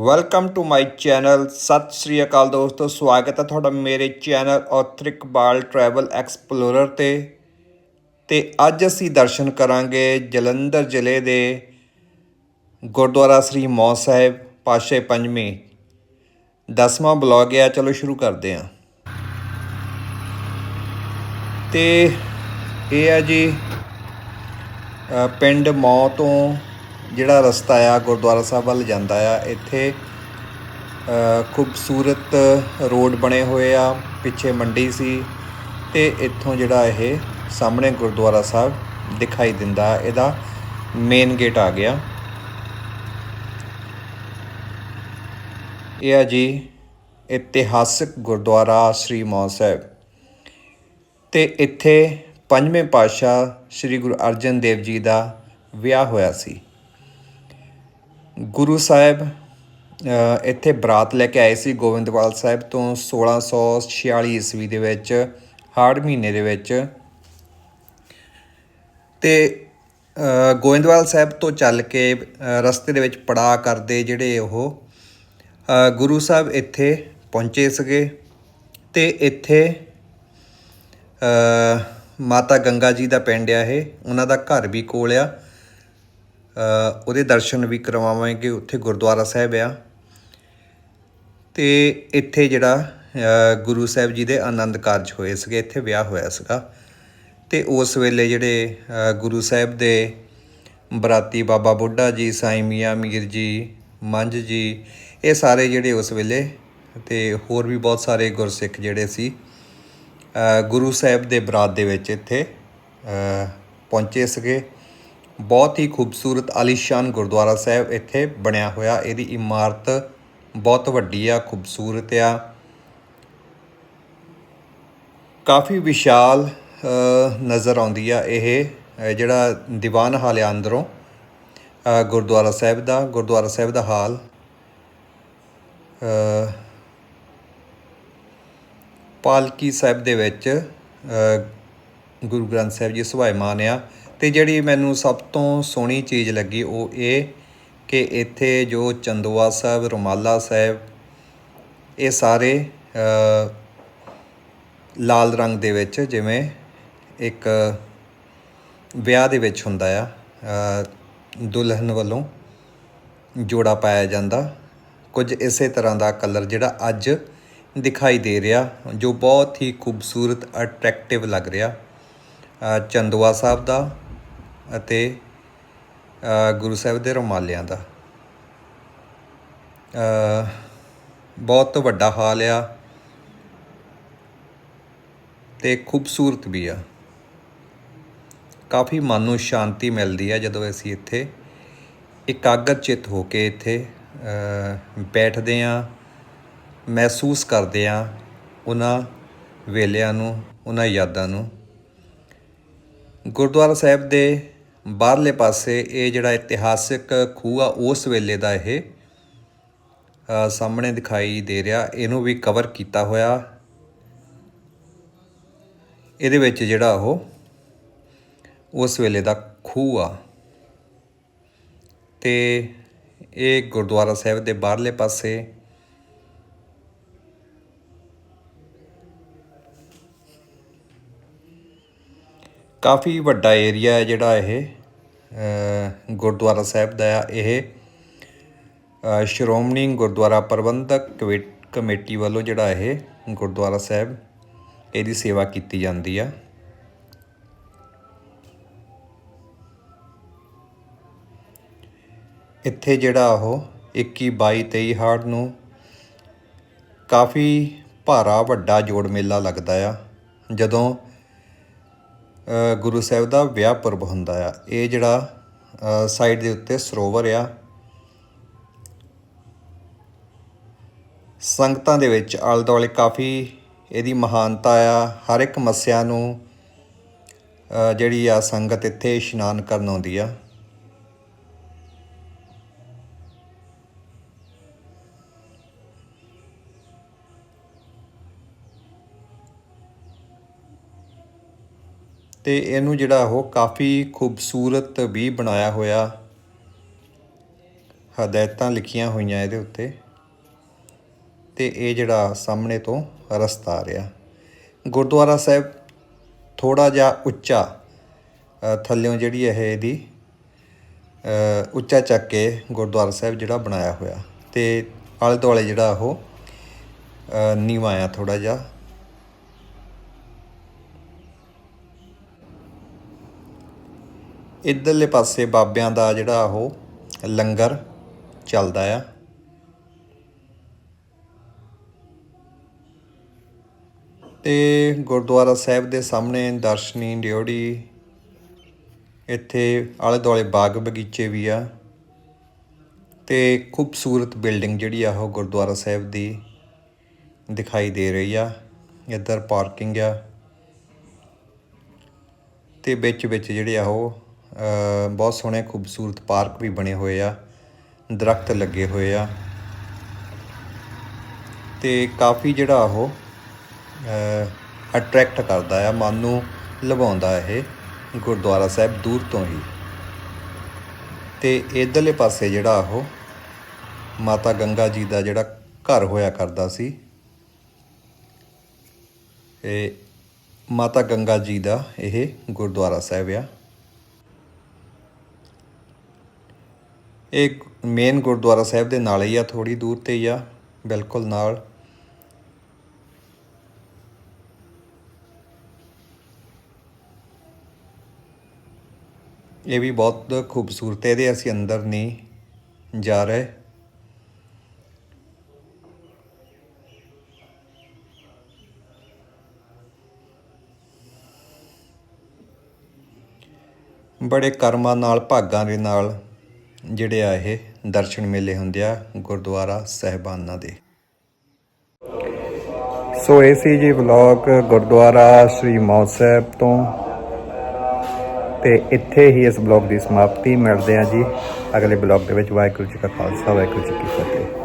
Welcome to my channel Sat Sri ਅਕਾਲ ਦੋਸਤੋ, ਸਵਾਗਤ ਹੈ ਤੁਹਾਡਾ ਮੇਰੇ ਚੈਨਲ ਔਥਰਿਕ ਬਾਲ ਟਰੈਵਲ ਐਕਸਪਲੋਰਰ ਤੇ। ਤੇ ਅੱਜ ਅਸੀਂ ਦਰਸ਼ਨ ਕਰਾਂਗੇ ਜਲੰਧਰ ਜ਼ਿਲ੍ਹੇ ਦੇ ਗੁਰਦੁਆਰਾ ਸ੍ਰੀ ਮੌ ਸਾਹਿਬ, ਪਾਸ਼ੇ ਪੰਜਵੇਂ। ਦਸਵਾਂ ਬਲੌਗ ਹੈ, ਚਲੋ ਸ਼ੁਰੂ ਕਰਦੇ ਹਾਂ। ਤੇ ਇਹ ਹੈ ਜੀ ਪਿੰਡ ਮੌ ਤੋਂ ਜਿਹੜਾ ਰਸਤਾ ਆ, ਗੁਰਦੁਆਰਾ ਸਾਹਿਬ ਵੱਲ ਜਾਂਦਾ ਆ, ਇੱਥੇ ਖੂਬਸੂਰਤ ਰੋਡ ਬਣੇ ਹੋਏ ਆ, ਪਿੱਛੇ ਮੰਡੀ ਸੀ ਤੇ ਇੱਥੋਂ ਜਿਹੜਾ ਇਹ ਸਾਹਮਣੇ ਗੁਰਦੁਆਰਾ ਸਾਹਿਬ ਦਿਖਾਈ ਦਿੰਦਾ, ਇਹਦਾ ਮੇਨ ਗੇਟ ਆ ਗਿਆ। ਇਹ ਆ ਜੀ ਇਤਿਹਾਸਕ ਗੁਰਦੁਆਰਾ ਸ੍ਰੀ ਮੌ ਸਾਹਿਬ। ਤੇ ਇੱਥੇ ਪੰਜਵੇਂ ਪਾਤਸ਼ਾਹ ਸ੍ਰੀ ਗੁਰੂ ਅਰਜਨ ਦੇਵ ਜੀ ਦਾ ਵਿਆਹ ਹੋਇਆ ਸੀ। ਗੁਰੂ ਸਾਹਿਬ ਇੱਥੇ ਬਰਾਤ ਲੈ ਕੇ ਆਏ ਸੀ ਗੋਬਿੰਦਵਾਲ ਸਾਹਿਬ ਤੋਂ 1646 ਈਸਵੀ ਦੇ ਵਿੱਚ, ਹਾੜ ਮਹੀਨੇ ਦੇ ਵਿੱਚ। ਤੇ ਗੋਇੰਦਵਾਲ ਸਾਹਿਬ ਤੋਂ ਚੱਲ ਕੇ ਰਸਤੇ ਦੇ ਵਿੱਚ ਪੜਾ ਕਰਦੇ ਜਿਹੜੇ ਉਹ ਗੁਰੂ ਸਾਹਿਬ ਇੱਥੇ ਪਹੁੰਚੇ ਸੀਗੇ। ਤੇ ਇੱਥੇ ਮਾਤਾ ਗੰਗਾ ਜੀ ਦਾ ਪਿੰਡ ਆ ਇਹ, ਉਹਨਾਂ ਦਾ ਘਰ ਵੀ ਕੋਲ ਆ। ਉਹਦੇ ਦਰਸ਼ਨ ਵੀ ਕਰਵਾਵਾਂਗੇ ਉੱਥੇ ਗੁਰਦੁਆਰਾ ਸਾਹਿਬ ਆ। ਤੇ ਇੱਥੇ ਜਿਹੜਾ ਗੁਰੂ ਸਾਹਿਬ ਜੀ ਦੇ ਆਨੰਦ ਕਾਰਜ ਹੋਏ ਸੀਗੇ, ਇੱਥੇ ਵਿਆਹ ਹੋਇਆ ਸੀਗਾ। ਤੇ ਉਸ ਵੇਲੇ ਜਿਹੜੇ ਗੁਰੂ ਸਾਹਿਬ ਦੇ ਬਰਾਤੀ ਬਾਬਾ ਬੁੱਢਾ ਜੀ, ਸਾਈਂ ਮੀਆਂ ਮੀਰ ਜੀ, ਮੰਝ ਜੀ, ਇਹ ਸਾਰੇ ਜਿਹੜੇ ਉਸ ਵੇਲੇ ਤੇ ਹੋਰ ਵੀ ਬਹੁਤ ਸਾਰੇ ਗੁਰਸਿੱਖ ਜਿਹੜੇ ਸੀ ਗੁਰੂ ਸਾਹਿਬ ਦੇ ਬਰਾਤ ਦੇ ਵਿੱਚ ਇੱਥੇ ਪਹੁੰਚੇ ਸੀਗੇ। ਬਹੁਤ ਹੀ ਖੂਬਸੂਰਤ ਆਲੀਸ਼ਾਨ ਗੁਰਦੁਆਰਾ ਸਾਹਿਬ ਇੱਥੇ ਬਣਿਆ ਹੋਇਆ। ਇਹਦੀ ਇਮਾਰਤ ਬਹੁਤ ਵੱਡੀ ਆ, ਖੂਬਸੂਰਤ ਆ। ਕਾਫੀ ਵਿਸ਼ਾਲ ਨਜ਼ਰ ਆਉਂਦੀ ਆ ਇਹ ਜਿਹੜਾ ਦੀਵਾਨ ਹਾਲ ਆ ਅੰਦਰੋਂ ਗੁਰਦੁਆਰਾ ਸਾਹਿਬ ਦਾ, ਗੁਰਦੁਆਰਾ ਸਾਹਿਬ ਦਾ ਹਾਲ। ਪਾਲਕੀ ਸਾਹਿਬ ਦੇ ਵਿੱਚ ਗੁਰੂ ਗ੍ਰੰਥ ਸਾਹਿਬ ਜੀ ਸੁਭਾਇਮਾਨ ਆ। ਤੇ ਜਿਹੜੀ ਮੈਨੂੰ ਸਭ ਤੋਂ ਸੋਹਣੀ ਚੀਜ਼ ਲੱਗੀ ਉਹ ਇਹ ਕਿ ਇੱਥੇ ਜੋ ਚੰਦੋਆ ਸਾਹਿਬ ਰੁਮਾਲਾ ਸਾਹਿਬ ਇਹ ਸਾਰੇ ਲਾਲ ਰੰਗ ਦੇ ਵਿੱਚ ਜਿਵੇਂ ਇੱਕ ਵਿਆਹ ਦੇ ਵਿੱਚ ਹੁੰਦਾ ਆ ਦੁਲਹਨ ਵੱਲੋਂ ਜੋੜਾ ਪਾਇਆ ਜਾਂਦਾ। ਕੁਝ ਇਸੇ ਤਰ੍ਹਾਂ ਦਾ ਕਲਰ ਜਿਹੜਾ ਅੱਜ ਦਿਖਾਈ ਦੇ ਰਿਹਾ ਜੋ ਬਹੁਤ ਹੀ ਖੂਬਸੂਰਤ ਅਟਰੈਕਟਿਵ ਲੱਗ ਰਿਹਾ ਅ, ਚੰਦੋਆ ਸਾਹਿਬ ਦਾ। ਅਤੇ ਗੁਰੂ ਸਾਹਿਬ ਦੇ ਰੁਮਾਲਿਆਂ ਦਾ। ਬਹੁਤ ਵੱਡਾ ਹਾਲ ਆ ਤੇ ਖੂਬਸੂਰਤ ਵੀ ਆ। ਕਾਫੀ ਮਨ ਨੂੰ ਸ਼ਾਂਤੀ ਮਿਲਦੀ ਆ ਜਦੋਂ ਅਸੀਂ ਇੱਥੇ ਇਕਾਗਰ ਚਿੱਤ ਹੋ ਕੇ ਇੱਥੇ ਬੈਠਦੇ ਆ, ਮਹਿਸੂਸ ਕਰਦੇ ਆ ਉਹਨਾਂ ਵੇਲਿਆਂ ਨੂੰ, ਉਹਨਾਂ ਯਾਦਾਂ ਨੂੰ। ਗੁਰਦੁਆਰਾ ਸਾਹਿਬ ਦੇ ਬਾਹਰਲੇ ਪਾਸੇ ਇਹ ਜਿਹੜਾ ਇਤਿਹਾਸਿਕ ਖੂਹ ਆ, ਉਸ ਵੇਲੇ ਦਾ ਇਹ ਸਾਹਮਣੇ ਦਿਖਾਈ ਦੇ ਰਿਹਾ। ਇਹਨੂੰ ਵੀ ਕਵਰ ਕੀਤਾ ਹੋਇਆ। ਇਹਦੇ ਵਿੱਚ ਜਿਹੜਾ ਉਹ, ਉਸ ਵੇਲੇ ਦਾ ਖੂਹ ਆ। ਤੇ ਇਹ ਗੁਰਦੁਆਰਾ ਸਾਹਿਬ ਦੇ ਬਾਹਰਲੇ ਪਾਸੇ ਕਾਫੀ ਵੱਡਾ ਏਰੀਆ ਹੈ ਜਿਹੜਾ ਇਹ ਗੁਰਦੁਆਰਾ ਸਾਹਿਬ ਦਾ ਆ। ਇਹ ਸ਼੍ਰੋਮਣੀ ਗੁਰਦੁਆਰਾ ਪ੍ਰਬੰਧਕ ਕਵੇ- ਕਮੇਟੀ ਵੱਲੋਂ ਜਿਹੜਾ ਇਹ ਗੁਰਦੁਆਰਾ ਸਾਹਿਬ, ਇਹਦੀ ਸੇਵਾ ਕੀਤੀ ਜਾਂਦੀ ਆ। ਇੱਥੇ ਜਿਹੜਾ ਉਹ 21 22 23 ਹਾੜ ਨੂੰ ਕਾਫੀ ਭਾਰਾ ਵੱਡਾ ਜੋੜ ਮੇਲਾ ਲੱਗਦਾ ਆ। ਜਦੋਂ ਗੁਰੂ ਸਾਹਿਬ ਦਾ ਵਿਆਹ ਪੁਰਬ ਹੁੰਦਾ ਆ। ਇਹ ਜਿਹੜਾ ਸਾਈਡ ਦੇ ਉੱਤੇ ਸਰੋਵਰ ਆ। ਸੰਗਤਾਂ ਦੇ ਵਿੱਚ ਆਲੇ ਦੁਆਲੇ ਕਾਫੀ ਇਹਦੀ ਮਹਾਨਤਾ ਆ। ਹਰ ਇੱਕ ਮੱਸਿਆ ਨੂੰ ਜਿਹੜੀ ਆ ਸੰਗਤ ਇੱਥੇ ਇਸ਼ਨਾਨ ਕਰਨ ਆਉਂਦੀ ਆ। ਤੇ ਇਹਨੂੰ ਜਿਹੜਾ ਉਹ ਕਾਫੀ ਖੂਬਸੂਰਤ ਵੀ ਬਣਾਇਆ ਹੋਇਆ। ਹਦਾਇਤਾਂ ਲਿਖੀਆਂ ਹੋਈਆਂ ਇਹਦੇ ਉੱਤੇ। ਤੇ ਇਹ ਜਿਹੜਾ ਸਾਹਮਣੇ ਤੋਂ ਰਸਤਾ ਆ ਰਿਹਾ। ਗੁਰਦੁਆਰਾ ਸਾਹਿਬ ਥੋੜਾ ਜਿਹਾ ਉੱਚਾ ਥੱਲਿਓਂ ਜਿਹੜੀ ਇਹ ਇਹਦੀ ਉੱਚਾ ਚੱਕ ਕੇ ਗੁਰਦੁਆਰਾ ਸਾਹਿਬ ਜਿਹੜਾ ਬਣਾਇਆ ਹੋਇਆ। ਤੇ ਆਲੇ ਦੁਆਲੇ ਜਿਹੜਾ ਉਹ ਅ, ਨੀਵਾਂ ਆ ਥੋੜਾ ਜਿਹਾ। ਇਧਰਲੇ ਪਾਸੇ ਬਾਬਿਆਂ ਦਾ ਜਿਹੜਾ ਉਹ ਲੰਗਰ ਚੱਲਦਾ ਆ। ਤੇ ਗੁਰਦੁਆਰਾ ਸਾਹਿਬ ਦੇ ਸਾਹਮਣੇ ਦਰਸ਼ਨੀ ਡਿਓੜੀ ਇੱਥੇ ਆਲੇ ਦੁਆਲੇ ਬਾਗ ਬਗੀਚੇ ਵੀ ਆ। ਤੇ ਖੂਬਸੂਰਤ ਬਿਲਡਿੰਗ ਜਿਹੜੀ ਆ ਉਹ ਗੁਰਦੁਆਰਾ ਸਾਹਿਬ ਦੀ ਦਿਖਾਈ ਦੇ ਰਹੀ ਆ। ਇੱਧਰ ਪਾਰਕਿੰਗ ਆ। ਤੇ ਵਿੱਚ ਵਿੱਚ ਜਿਹੜੇ ਆ ਉਹ ਬਹੁਤ ਸੋਹਣੇ, ਖੂਬਸੂਰਤ ਪਾਰਕ ਵੀ ਬਣੇ ਹੋਏ ਆ, ਦਰਖਤ ਲੱਗੇ ਹੋਏ ਆ ਤੇ ਕਾਫੀ ਜਿਹੜਾ ਉਹ ਅਟਰੈਕਟ ਕਰਦਾ ਆ, ਮਨ ਨੂੰ ਲਵਾਉਂਦਾ ਇਹ ਗੁਰਦੁਆਰਾ ਸਾਹਿਬ ਦੂਰ ਤੋਂ ਹੀ। ਤੇ ਇਧਰਲੇ ਪਾਸੇ ਜਿਹੜਾ ਉਹ, ਮਾਤਾ ਗੰਗਾ ਜੀ ਦਾ ਜਿਹੜਾ ਘਰ ਹੋਇਆ ਕਰਦਾ ਸੀ, ਇਹ ਮਾਤਾ ਗੰਗਾ ਜੀ ਦਾ ਇਹ ਗੁਰਦੁਆਰਾ ਸਾਹਿਬ ਆ। ਇਹ ਮੇਨ ਗੁਰਦੁਆਰਾ ਸਾਹਿਬ ਦੇ ਨਾਲ ਹੀ ਆ ਥੋੜੀ ਦੂਰ ਤੇ ਹੀ ਆ, ਬਿਲਕੁਲ ਨਾਲ। ਇਹ ਵੀ ਬਹੁਤ ਖੂਬਸੂਰਤ ਹੈ, ਇਹਦੇ ਅਸੀਂ ਅੰਦਰ ਨਹੀਂ ਜਾ ਰਹੇ। ਬੜੇ ਕਰਮਾਂ ਨਾਲ, ਭਾਗਾਂ ਦੇ ਨਾਲ ਜਿਹੜੇ ਆ ਇਹ ਦਰਸ਼ਨ ਮੇਲੇ ਹੁੰਦੇ ਆ ਗੁਰਦੁਆਰਾ ਸਹਿਬਾਨਾਂ ਦੇ। ਸੋ ਇਹ ਸੀ ਜੀ ਵਲੌਗ ਗੁਰਦੁਆਰਾ ਸ੍ਰੀ ਮੌਤ ਸਾਹਿਬ ਤੋਂ। ਤੇ ਇੱਥੇ ਹੀ ਇਸ ਬਲੌਗ ਦੀ ਸਮਾਪਤੀ। ਮਿਲਦੇ ਹਾਂ ਜੀ ਅਗਲੇ ਬਲੌਗ ਦੇ ਵਿੱਚ। ਵਾਹਿਗੁਰੂ ਜੀ ਕਾ ਖਾਲਸਾ, ਵਾਹਿਗੁਰੂ ਜੀ ਕੀ ਫਤਿਹ।